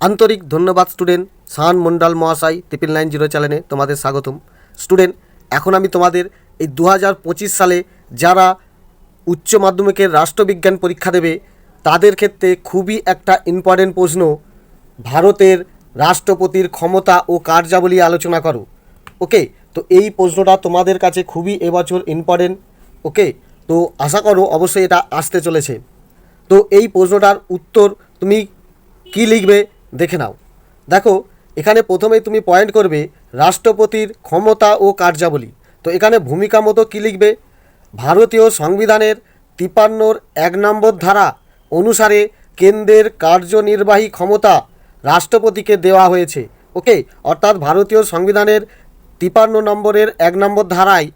আন্তরিক ধন্যবাদ স্টুডেন্ট সাহান মন্ডল মহাশয় ট্রিপল নাইন জিরো চ্যানেলে তোমাদের স্বাগতম। স্টুডেন্ট, এখন আমি তোমাদের এই দু হাজার পঁচিশ সালে যারা উচ্চ মাধ্যমিকের রাষ্ট্রবিজ্ঞান পরীক্ষা দেবে, তাদের ক্ষেত্রে খুবই একটা ইম্পর্টেন্ট প্রশ্ন, ভারতের রাষ্ট্রপতির ক্ষমতা ও কার্যাবলী আলোচনা করো। ওকে? তো এই প্রশ্নটা তোমাদের কাছে খুবই এবছর ইম্পর্টেন্ট ওকে? তো আশা করো অবশ্যই এটা আসতে চলেছে। তো এই প্রশ্নটার উত্তর তুমি কি লিখবে? দেখে নাও। দেখো, এখানে প্রথমেই তুমি পয়েন্ট করবে রাষ্ট্রপতির ক্ষমতা ও কার্যাবলী। তো এখানে ভূমিকা মতো কী লিখবে? ভারতীয় সংবিধানের তিপান্নর এক নম্বর ধারা অনুসারে কেন্দ্রের কার্যনির্বাহী ক্ষমতা রাষ্ট্রপতিকে দেওয়া হয়েছে। ওকে অর্থাৎ ভারতীয় সংবিধানের তিপান্ন নম্বরের এক নম্বর ধারায়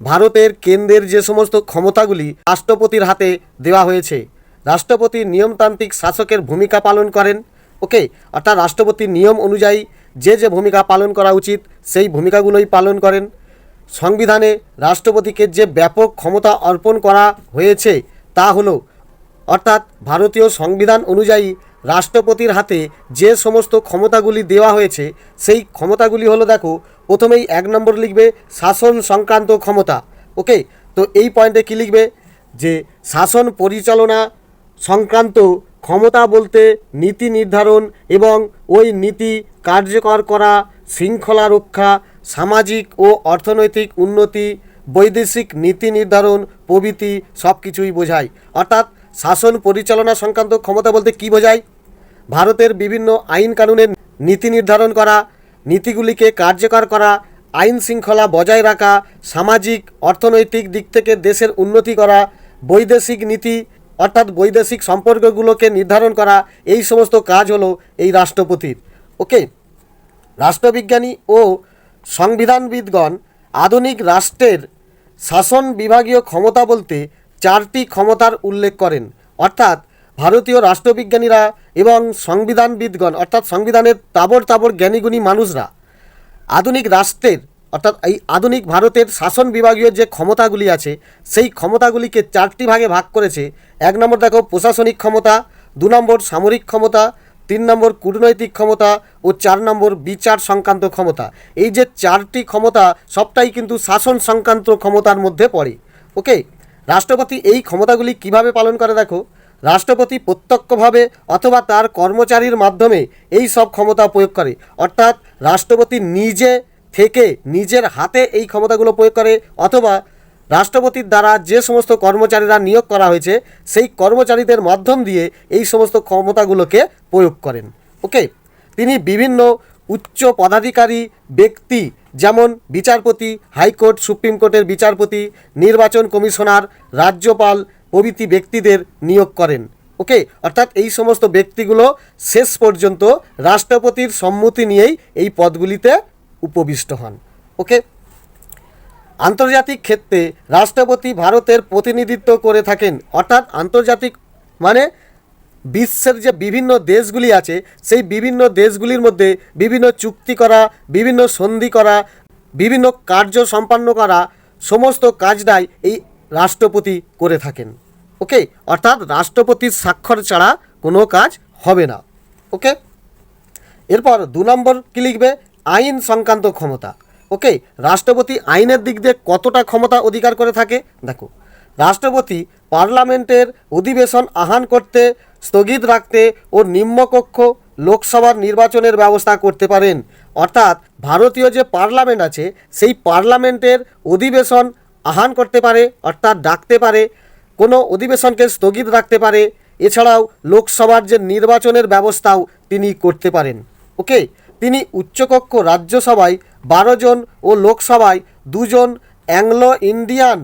ভারতের কেন্দ্রের যে সমস্ত ক্ষমতাগুলি রাষ্ট্রপতির হাতে দেওয়া হয়েছে, রাষ্ট্রপতি নিয়মতান্ত্রিক শাসকের ভূমিকা পালন করেন ওকে, অর্থাৎ রাষ্ট্রপতির নিয়ম অনুযায়ী যে যে ভূমিকা পালন করা উচিত, সেই ভূমিকাগুলোই পালন করেন। সংবিধানে রাষ্ট্রপতিকে যে ব্যাপক ক্ষমতা অর্পণ করা হয়েছে তা হলো, অর্থাৎ ভারতীয় সংবিধান অনুযায়ী রাষ্ট্রপতির হাতে যে সমস্ত ক্ষমতাগুলি দেওয়া হয়েছে, সেই ক্ষমতাগুলি হলো দেখো, প্রথমেই এক নম্বর লিখবে শাসন সংক্রান্ত ক্ষমতা। ওকে, তো এই পয়েন্টে কী লিখবে? যে শাসন পরিচালনা সংক্রান্ত ক্ষমতা বলতে নীতি নির্ধারণ এবং ওই নীতি কার্যকর করা, শৃঙ্খলা রক্ষা, সামাজিক ও অর্থনৈতিক উন্নতি, বৈদেশিক নীতি নির্ধারণ, প্রভৃতি সব কিছুই বোঝায়। অর্থাৎ শাসন পরিচালনা সংক্রান্ত ক্ষমতা বলতে কী বোঝায়? ভারতের বিভিন্ন আইন কানুনের নীতি নির্ধারণ করা, নীতিগুলিকে কার্যকর করা, আইন শৃঙ্খলা বজায় রাখা, সামাজিক, অর্থনৈতিক দিক থেকে দেশের উন্নতি করা, বৈদেশিক নীতি অর্থাৎ বৈদেশিক সম্পর্কগুলোকে নির্ধারণ করা এই সমস্ত কাজ হলো এই রাষ্ট্রপতির। ওকে রাষ্ট্রবিজ্ঞানী ও সংবিধানবিদগণ আধুনিক রাষ্ট্রের শাসন বিভাগীয় ক্ষমতা বলতে চারটি ক্ষমতার উল্লেখ করেন। অর্থাৎ ভারতীয় রাষ্ট্রবিজ্ঞানীরা এবং সংবিধানবিদগণ, অর্থাৎ সংবিধানের তাবর তাবর জ্ঞানীগুণী মানুষরা আধুনিক রাষ্ট্রের অর্থাৎ এই আধুনিক ভারতের শাসন বিভাগীয় যে ক্ষমতাগুলি আছে, সেই ক্ষমতাগুলিকে চারটি ভাগে ভাগ করেছে। এক নম্বর দেখো, প্রশাসনিক ক্ষমতা, দু নম্বর সামরিক ক্ষমতা, তিন নম্বর কূটনৈতিক ক্ষমতা ও চার নম্বর বিচার সংক্রান্ত ক্ষমতা। এই যে চারটি ক্ষমতা, সবটাই কিন্তু শাসন সংক্রান্ত ক্ষমতার মধ্যে পড়ে। ওকে? রাষ্ট্রপতি এই ক্ষমতাগুলি কীভাবে পালন করে দেখো? রাষ্ট্রপতি প্রত্যক্ষভাবে অথবা তার কর্মচারীর মাধ্যমে এই সব ক্ষমতা প্রয়োগ করে। অর্থাৎ রাষ্ট্রপতি নিজে থেকে নিজের হাতে এই ক্ষমতাগুলো প্রয়োগ করে, অথবা রাষ্ট্রপতির দ্বারা যে সমস্ত কর্মচারীরা নিয়োগ করা হয়েছে, সেই কর্মচারীদের মাধ্যম দিয়ে এই সমস্ত ক্ষমতাগুলোকে প্রয়োগ করেন। ওকে তিনি বিভিন্ন উচ্চ পদাধিকারী ব্যক্তি, যেমন বিচারপতি, হাইকোর্ট, সুপ্রিম কোর্টের বিচারপতি, নির্বাচন কমিশনার, রাজ্যপাল প্রভৃতি ব্যক্তিদের নিয়োগ করেন। ওকে অর্থাৎ এই সমস্ত ব্যক্তিগুলো শেষ পর্যন্ত রাষ্ট্রপতির সম্মতি নিয়েই এই পদগুলিতে উপবিষ্ট হন। ওকে? আন্তর্জাতিক ক্ষেত্রে রাষ্ট্রপতি ভারতের প্রতিনিধিত্ব করে থাকেন। অর্থাৎ আন্তর্জাতিক মানে বিশ্বের যে বিভিন্ন দেশগুলি আছে, সেই বিভিন্ন দেশগুলির মধ্যে বিভিন্ন চুক্তি করা, বিভিন্ন সন্ধি করা, বিভিন্ন কার্য সম্পন্ন করা সমস্ত কাজটাই এই রাষ্ট্রপতি করে থাকেন। ওকে? অর্থাৎ রাষ্ট্রপতির স্বাক্ষর ছাড়া কোনো কাজ হবে না। ওকে? এরপর দু নম্বর কী লিখবে? আইন সংক্রান্ত ক্ষমতা। ওকে, রাষ্ট্রপতি আইনের দিক দিয়ে কতটা ক্ষমতা অধিকার করে থাকে? দেখো, রাষ্ট্রপতি পার্লামেন্টের অধিবেশন আহ্বান করতে, স্থগিত রাখতে ও নিম্নকক্ষ লোকসভার নির্বাচনের ব্যবস্থা করতে পারেন। অর্থাৎ ভারতীয় যে পার্লামেন্ট আছে, সেই পার্লামেন্টের অধিবেশন আহ্বান করতে পারে, অর্থাৎ ডাকতে পারে, কোনো অধিবেশনকে স্থগিত রাখতে পারে। এছাড়াও লোকসভার যে নির্বাচনের ব্যবস্থাও তিনি করতে পারেন। ওকে তিনি উচ্চকক্ষ রাজ্যসভায় বারো জন ও লোকসভায় দুজন অ্যাংলো ইন্ডিয়ান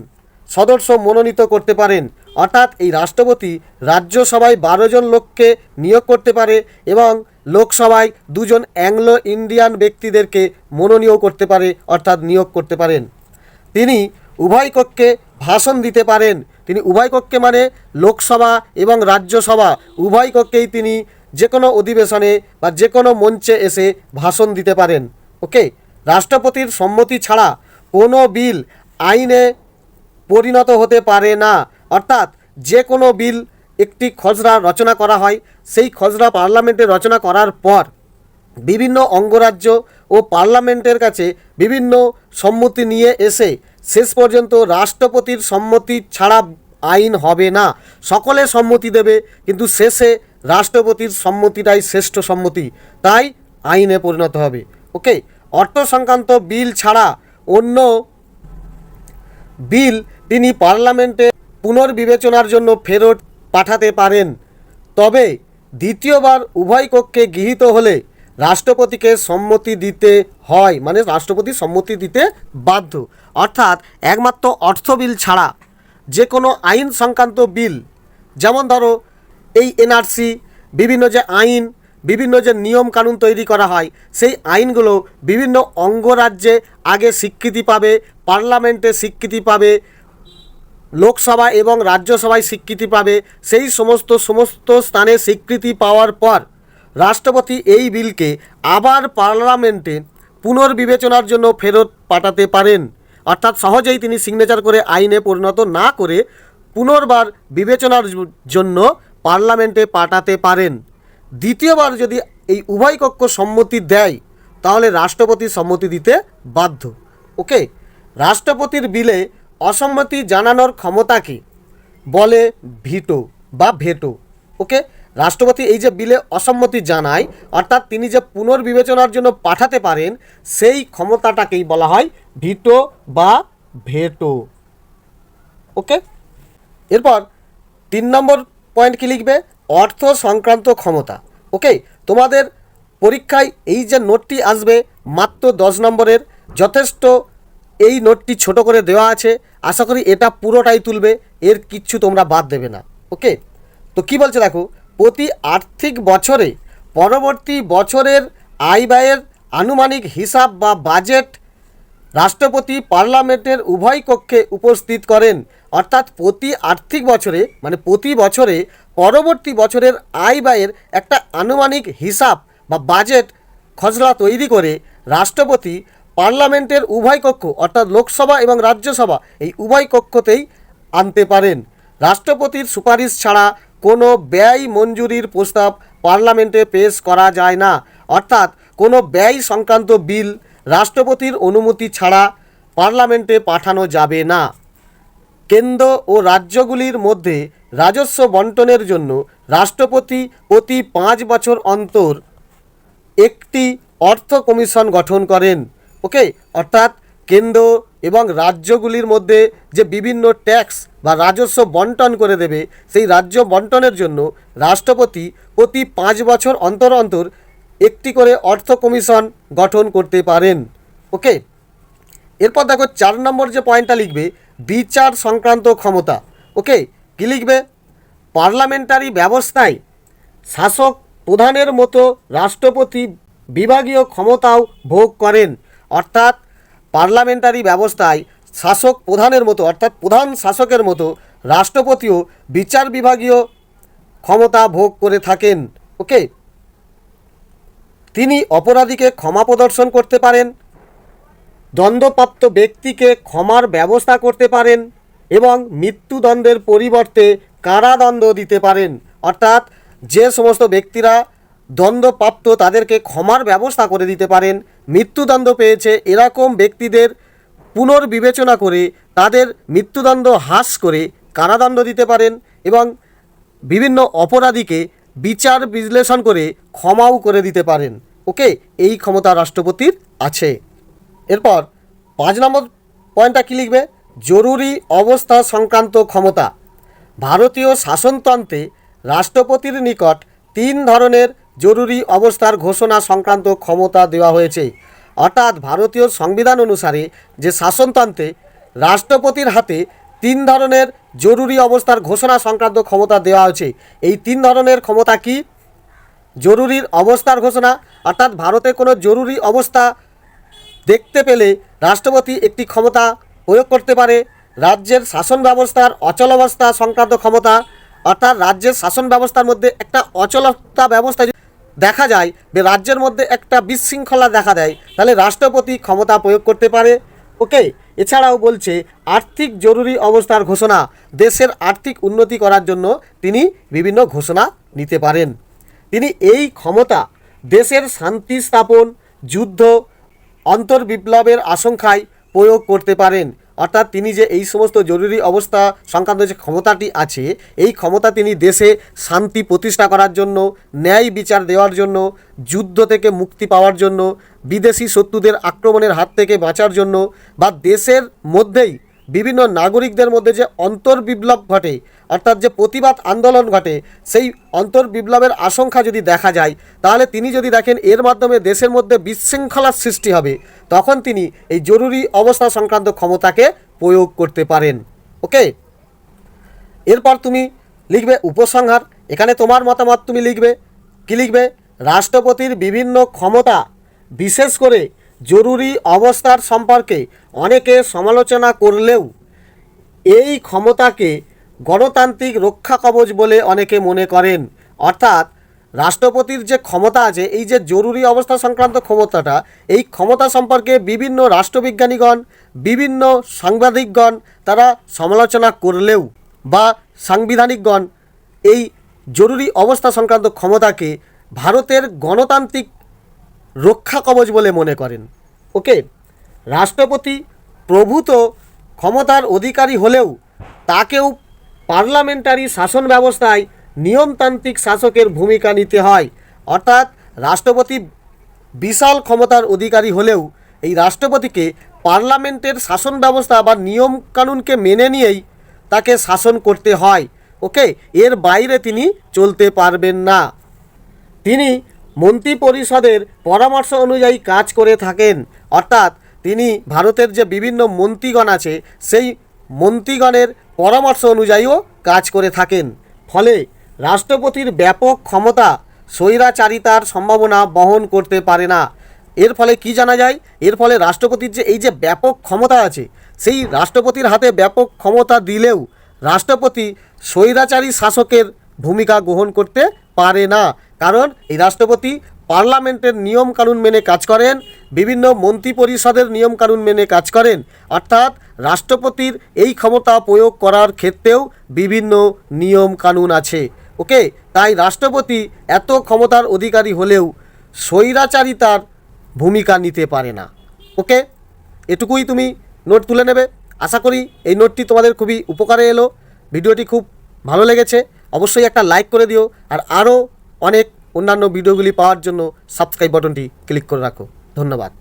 সদস্য মনোনীত করতে পারেন। অর্থাৎ এই রাষ্ট্রপতি রাজ্যসভায় বারো জন লোককে নিয়োগ করতে পারে এবং লোকসভায় দুজন অ্যাংলো ইন্ডিয়ান ব্যক্তিদেরকে মনোনীয় করতে পারে, অর্থাৎ নিয়োগ করতে পারেন। তিনি উভয় কক্ষে ভাষণ দিতে পারেন। তিনি উভয় কক্ষে মানে লোকসভা এবং রাজ্যসভা। উভয় কক্ষেই তিনি যে কোনো অধিবেশনে বা যে কোনো মঞ্চে এসে ভাষণ দিতে পারেন, ওকে? রাষ্ট্রপতির সম্মতি ছাড়া কোনো বিল আইনে পরিণত হতে পারে না। অর্থাৎ যে কোনো বিল একটি খসড়া রচনা করা হয়, সেই খসড়া পার্লামেন্টে রচনা করার পর বিভিন্ন অঙ্গরাজ্য ও পার্লামেন্টের কাছে বিভিন্ন সম্মতি নিয়ে এসে শেষ পর্যন্ত রাষ্ট্রপতির সম্মতি ছাড়া আইন হবে না। সকলে সম্মতি দেবে, কিন্তু শেষে রাষ্ট্রপতির সম্মতিটাই শ্রেষ্ঠ সম্মতি, তাই আইনে পরিণত হবে। ওকে অর্থ সংক্রান্ত বিল ছাড়া অন্য বিল তিনি পার্লামেন্টে পুনর্বিবেচনার জন্য ফেরত পাঠাতে পারেন। তবে দ্বিতীয়বার উভয় কক্ষে গৃহীত হলে রাষ্ট্রপতিকে সম্মতি দিতে হয় মানে রাষ্ট্রপতি সম্মতি দিতে বাধ্য। অর্থাৎ একমাত্র অর্থ বিল ছাড়া যে কোনো আইন সংক্রান্ত বিল, যেমন ধরো এই এনআরসি, বিভিন্ন যে আইন, বিভিন্ন যে নিয়ম কানুন তৈরি করা হয়, সেই আইনগুলো বিভিন্ন অঙ্গরাজ্যে আগে স্বীকৃতি পাবে, পার্লামেন্টে স্বীকৃতি পাবে, লোকসভা এবং রাজ্যসভায় স্বীকৃতি পাবে, সেই সমস্ত সমস্ত স্থানে স্বীকৃতি পাওয়ার পর রাষ্ট্রপতি এই বিলকে আবার পার্লামেন্টে পুনর্বিবেচনার জন্য ফেরত পাঠাতে পারেন। অর্থাৎ সহজেই তিনি সিগনেচার করে আইনে পরিণত না করে পুনর্বার বিবেচনার জন্য পার্লামেন্টে পাঠাতে পারেন। দ্বিতীয়বার যদি এই উভয় কক্ষ সম্মতি দেয়, তাহলে রাষ্ট্রপতি সম্মতি দিতে বাধ্য। ওকে? রাষ্ট্রপতির বিলে অসম্মতি জানানোর ক্ষমতাকে বলে ভিটো বা ভেটো। ওকে? রাষ্ট্রপতি এই যে বিলে অসম্মতি জানায়, অর্থাৎ তিনি যে পুনর্বিবেচনার জন্য পাঠাতে পারেন, সেই ক্ষমতাটাকেই বলা হয় ভিটো বা ভেটো। ওকে? এরপর তিন নম্বর পয়েন্ট কি লিখবে? অর্থ সংক্রান্ত ক্ষমতা। ওকে? তোমাদের পরীক্ষায় এই যে নোটটি আসবে, মাত্র দশ নম্বরের, যথেষ্ট এই নোটটি ছোট করে দেওয়া আছে। আশা করি এটা পুরোটাই তুলবে, এর কিচ্ছু তোমরা বাদ দেবে না। ওকে? তো কি বলছে দেখো, প্রতি আর্থিক বছরে পরবর্তী বছরের আয় ব্যয়ের আনুমানিক হিসাব বা বাজেট রাষ্ট্রপতি পার্লামেন্টের উভয় কক্ষে উপস্থিত করেন। অর্থাৎ প্রতি আর্থিক বছরে মানে প্রতি বছরে, পরবর্তী বছরের আয় ব্যয়ের একটা আনুমানিক হিসাব বা বাজেট খসড়া তৈরি করে রাষ্ট্রপতি, পার্লামেন্টের উভয় কক্ষ, অর্থাৎ লোকসভা এবং রাজ্যসভা, এই উভয় কক্ষতেই আনতে পারেন। রাষ্ট্রপতির সুপারিশ ছাড়া কোনো ব্যয় মঞ্জুরির প্রস্তাব পার্লামেন্টে পেশ করা যায় না। অর্থাৎ কোনো ব্যয় সংক্রান্ত বিল রাষ্ট্রপতির অনুমতি ছাড়া পার্লামেন্টে পাঠানো যাবে না। কেন্দ্র ও রাজ্যগুলির মধ্যে রাজস্ব বন্টনের জন্য রাষ্ট্রপতি প্রতি পাঁচ বছর অন্তর একটি অর্থ কমিশন গঠন করেন। ওকে? অর্থাৎ কেন্দ্র এবং রাজ্যগুলির মধ্যে যে বিভিন্ন ট্যাক্স বা রাজস্ব বন্টন করে দেবে, সেই রাজ্য বন্টনের জন্য রাষ্ট্রপতি প্রতি পাঁচ বছর অন্তর অন্তর একটি করে অর্থ কমিশন গঠন করতে পারেন। ওকে? এরপর দেখো চার নম্বর যে পয়েন্টটা লিখবে বিচার সংক্রান্ত ক্ষমতা। ওকে, কী লিখবে? পার্লামেন্টারি ব্যবস্থায় শাসক প্রধানের মতো রাষ্ট্রপতি বিভাগীয় ক্ষমতাও ভোগ করেন। অর্থাৎ পার্লামেন্টারি ব্যবস্থায় শাসক প্রধানের মতো, অর্থাৎ প্রধান শাসকের মতো রাষ্ট্রপতিও বিচার বিভাগীয় ক্ষমতা ভোগ করে থাকেন। ওকে, তিনি অপরাধীকে ক্ষমা প্রদর্শন করতে পারেন। দণ্ডপ্রাপ্ত ব্যক্তিকে ক্ষমার ব্যবস্থা করতে পারেন এবং মৃত্যুদণ্ডের পরিবর্তে কারাদণ্ড দিতে পারেন। অর্থাৎ যে সমস্ত ব্যক্তিরা দণ্ডপ্রাপ্ত তাদেরকে ক্ষমার ব্যবস্থা করে দিতে পারেন, মৃত্যুদণ্ড পেয়েছে এরকম ব্যক্তিদের পুনর্বিবেচনা করে তাদের মৃত্যুদণ্ড হ্রাস করে কারাদণ্ড দিতে পারেন এবং বিভিন্ন অপরাধীকে বিচার বিশ্লেষণ করে ক্ষমাও করে দিতে পারেন। ওকে? এই ক্ষমতা রাষ্ট্রপতির আছে। এরপর পাঁচ নম্বর পয়েন্টটা কী লিখবে? জরুরি অবস্থা সংক্রান্ত ক্ষমতা। ভারতীয় শাসনতন্ত্রে রাষ্ট্রপতির নিকট তিন ধরনের জরুরি অবস্থার ঘোষণা সংক্রান্ত ক্ষমতা দেওয়া হয়েছে। অর্থাৎ ভারতীয় সংবিধান অনুসারে যে শাসনতন্ত্রে রাষ্ট্রপতির হাতে তিন ধরনের জরুরি অবস্থার ঘোষণা সংক্রান্ত ক্ষমতা দেওয়া হয়েছে। এই তিন ধরনের ক্ষমতা কি? জরুরি অবস্থার ঘোষণা, অর্থাৎ ভারতে কোনো জরুরি অবস্থা দেখতে পেলে রাষ্ট্রপতি একটি ক্ষমতা প্রয়োগ করতে পারে। রাজ্যের শাসন ব্যবস্থার অচলাবস্থা সংক্রান্ত ক্ষমতা অর্থাৎ রাজ্যের শাসন ব্যবস্থার মধ্যে একটা অচলতা ব্যবস্থা দেখা যায় রাজ্যের মধ্যে একটা বিশৃঙ্খলা দেখা দেয়, তাহলে রাষ্ট্রপতি ক্ষমতা প্রয়োগ করতে পারে। ওকে? এছাড়াও বলছে, আর্থিক জরুরি অবস্থার ঘোষণা দেশের আর্থিক উন্নতি করার জন্য তিনি বিভিন্ন ঘোষণা নিতে পারেন। তিনি এই ক্ষমতা দেশের শান্তি স্থাপন, যুদ্ধ অন্তর্বিপ্লবের আশঙ্কায় প্রয়োগ করতে পারেন। অর্থাৎ তিনি যে এই সমস্ত জরুরি অবস্থা সংক্রান্ত যে ক্ষমতাটি আছে, এই ক্ষমতা তিনি দেশে শান্তি প্রতিষ্ঠা করার জন্য, ন্যায় বিচার দেওয়ার জন্য, যুদ্ধ থেকে মুক্তি পাওয়ার জন্য, বিদেশি শত্রুদের আক্রমণের হাত থেকে বাঁচার জন্য বা দেশের মধ্যেই বিভিন্ন নাগরিকদের মধ্যে যে অন্তর্বিপ্লব ঘটে, অর্থাৎ যে প্রতিবাদ আন্দোলন ঘটে, সেই অন্তর্বিপ্লবের আশঙ্কা যদি দেখা যায়, তাহলে তিনি যদি দেখেন এর মাধ্যমে দেশের মধ্যে বিশৃঙ্খলার সৃষ্টি হবে, তখন তিনি এই জরুরি অবস্থা সংক্রান্ত ক্ষমতাকে প্রয়োগ করতে পারেন। ওকে? এরপর তুমি লিখবে উপসংহার। এখানে তোমার মতামত তুমি লিখবে। কি লিখবে? রাষ্ট্রপতির বিভিন্ন ক্ষমতা, বিশেষ করে জরুরি অবস্থার সম্পর্কে অনেকে সমালোচনা করলেও এই ক্ষমতাকে গণতান্ত্রিক রক্ষা কবচ বলে অনেকে মনে করেন। অর্থাৎ রাষ্ট্রপতির যে ক্ষমতা আছে, এই যে জরুরি অবস্থা সংক্রান্ত ক্ষমতাটা, এই ক্ষমতা সম্পর্কে বিভিন্ন রাষ্ট্রবিজ্ঞানীগণ, বিভিন্ন সাংবাদিকগণ তারা সমালোচনা করলেও বা সাংবিধানিকগণ এই জরুরি অবস্থা সংক্রান্ত ক্ষমতাকে ভারতের গণতান্ত্রিক রক্ষা কবচ বলে মনে করেন। ওকে? রাষ্ট্রপতি প্রভূত ক্ষমতার অধিকারী হলেও তাকেও পার্লামেন্টারি শাসন ব্যবস্থায় নিয়মতান্ত্রিক শাসকের ভূমিকা নিতে হয়। অর্থাৎ রাষ্ট্রপতি বিশাল ক্ষমতার অধিকারী হলেও এই রাষ্ট্রপতিকে পার্লামেন্টের শাসন ব্যবস্থা বা নিয়ম কানুনকে মেনে নিয়েই তাকে শাসন করতে হয়। ওকে? এর বাইরে তিনি চলতে পারবেন না। তিনি মন্ত্রী পরিষদের পরামর্শ অনুযায়ী কাজ করে থাকেন। অর্থাৎ তিনি ভারতের যে বিভিন্ন মন্ত্রীগণ আছে, সেই মন্ত্রীগণের পরামর্শ অনুযায়ীও কাজ করে থাকেন। ফলে রাষ্ট্রপতির ব্যাপক ক্ষমতা স্বৈরাচারিতার সম্ভাবনা বহন করতে পারে না। এর ফলে কি জানা যায়? এর ফলে রাষ্ট্রপতির যে এই যে ব্যাপক ক্ষমতা আছে, সেই রাষ্ট্রপতির হাতে ব্যাপক ক্ষমতা দিলেও রাষ্ট্রপতি স্বৈরাচারী শাসকের ভূমিকা গ্রহণ করতে পারে না। কারণ এই রাষ্ট্রপতি পার্লামেন্টের নিয়ম কানুন মেনে কাজ করেন, বিভিন্ন মন্ত্রী পরিষদের নিয়ম কানুন মেনে কাজ করেন, অর্থাৎ রাষ্ট্রপতির এই ক্ষমতা প্রয়োগ করার ক্ষেত্রেও বিভিন্ন নিয়ম কানুন আছে। ওকে, তাই রাষ্ট্রপতি এত ক্ষমতার অধিকারী হলেও স্বৈরাচারিতার ভূমিকা নিতে পারে না। ওকে, এটুকুই তুমি নোট তুলে নেবে। আশা করি এই নোটটি তোমাদের খুবই উপকারে এলো। ভিডিওটি খুব ভালো লেগেছে। অবশ্যই একটা লাইক করে দিও। আর আরও অনেক অন্যান্য ভিডিওগুলি পাওয়ার জন্য সাবস্ক্রাইব বাটনটি ক্লিক করে রাখো। ধন্যবাদ।